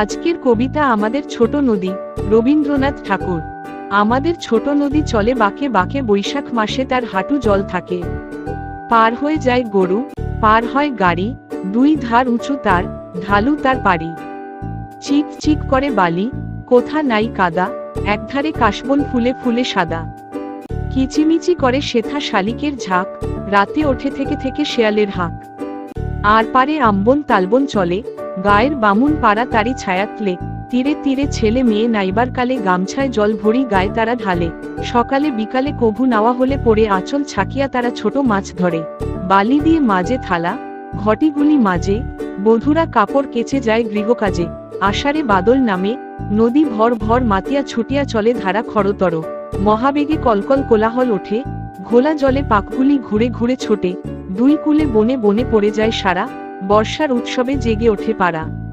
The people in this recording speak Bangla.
আজকের কবিতা আমাদের ছোট নদী, রবীন্দ্রনাথ ঠাকুর। আমাদের ছোট নদী চলে বাঁকে বাঁকে বৈশাখ মাসে তার হাঁটু জল থাকে। পার হয়ে যায় গরু, পার হয় গাড়ি, দুই ধার উঁচু তার, ঢালু তার পাড়ি। চিক চিক করে বালি, কোথা নাই কাদা, একধারে কাশবন ফুলে ফুলে সাদা। কিচিমিচি করে শেথা শালিকের ঝাঁক, রাতে ওঠে থেকে থেকে শেয়ালের হাঁক। আর পারে আম্বন তালবন চলে গায়ের বামুন পাড়া তারি ছায়াতলে তীরে তীরে ছেলে মেয়ে নাইবার কালে গামছায় জল ভরি গায়ে তারা ঢালে। সকালে বিকালে কভু নাওয়া হলে পড়ে আঁচল ছাকিয়া তারা ছোট মাছ ধরে। বালি দিয়ে মাঝে থালা, ঘটিগুলি মাঝে, বধুরা কাপড় কেচে যায় গৃহকাজে। আষাঢ়ে বাদল নামে, নদী ভর ভর মাতিয়া ছুটিয়া চলে ধারা খরতর। মহাবেগে কলকল কোলাহল ওঠে, ঘোলা জলে পাকগুলি ঘুরে ঘুরে ছোটে। দুই কুলে বনে বনে পড়ে যায় সারা। বর্ষার উৎসবে জেগে ওঠে পাড়া।